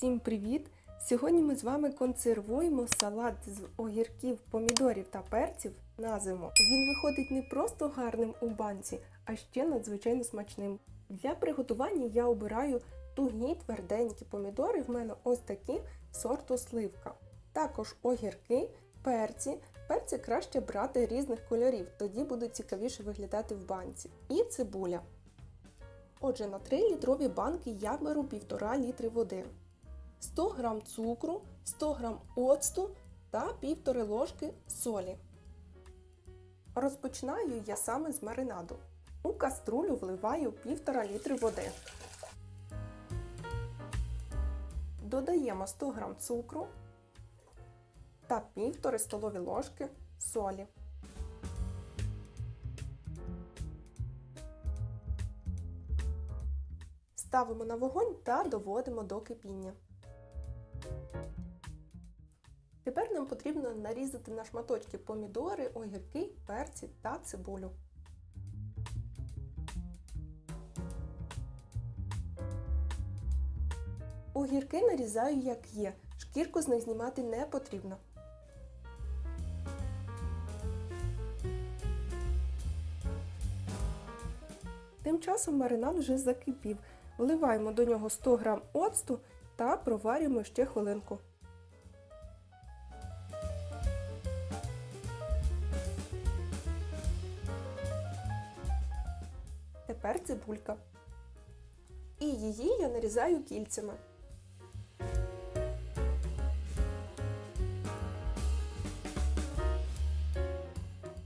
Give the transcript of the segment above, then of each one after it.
Всім привіт! Сьогодні ми з вами консервуємо салат з огірків, помідорів та перців на зиму. Він виходить не просто гарним у банці, а ще надзвичайно смачним. Для приготування я обираю тугі тверденькі помідори. В мене ось такі сорту сливка. Також огірки, перці. Перці краще брати різних кольорів, тоді будуть цікавіше виглядати в банці. І цибуля. Отже, на 3 літрові банки я беру 1,5 літри води, 100 г цукру, 100 г оцту та 1,5 ложки солі. Розпочинаю я саме з маринаду. У каструлю вливаю 1,5 літри води. Додаємо 100 г цукру та 1,5 столові ложки солі. Ставимо на вогонь та доводимо до кипіння. Тепер нам потрібно нарізати на шматочки помідори, огірки, перці та цибулю. Огірки нарізаю як є, шкірку з них знімати не потрібно. Тим часом маринад вже закипів. Вливаємо до нього 100 г оцту та проварюємо ще хвилинку. Тепер цибулька. І її я нарізаю кільцями.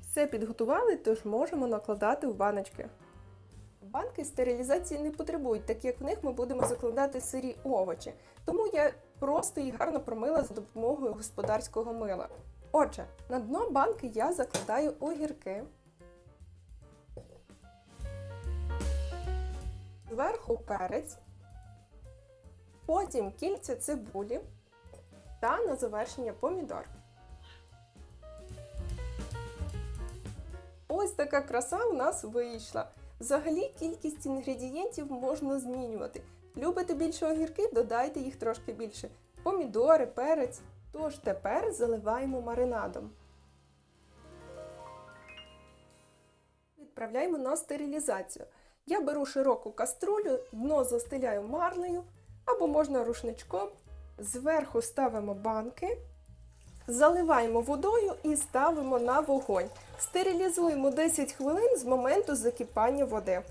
Все підготували, тож можемо накладати в баночки. Банки стерилізації не потребують, так як в них ми будемо закладати сирі овочі. Тому я просто їх гарно промила за допомогою господарського мила. Отже, на дно банки я закладаю огірки. Зверху перець, потім кільця цибулі та на завершення помідор. Ось така краса у нас вийшла. Взагалі кількість інгредієнтів можна змінювати. Любите більше огірки, додайте їх трошки більше. Помідори, перець. Тож тепер заливаємо маринадом. Відправляємо на стерилізацію. Я беру широку каструлю, дно застеляю марлею або можна рушничком. Зверху ставимо банки. Заливаємо водою і ставимо на вогонь. Стерилізуємо 10 хвилин з моменту закипання води.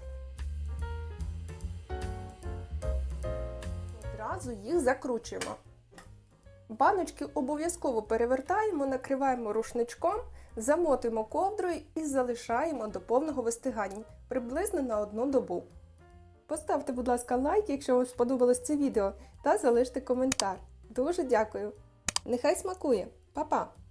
Одразу їх закручуємо. Баночки обов'язково перевертаємо, накриваємо рушничком, замотуємо ковдрою і залишаємо до повного вистигання приблизно на одну добу. Поставте, будь ласка, лайк, якщо вам сподобалось це відео, та залиште коментар. Дуже дякую! Нехай смакує! Па-па!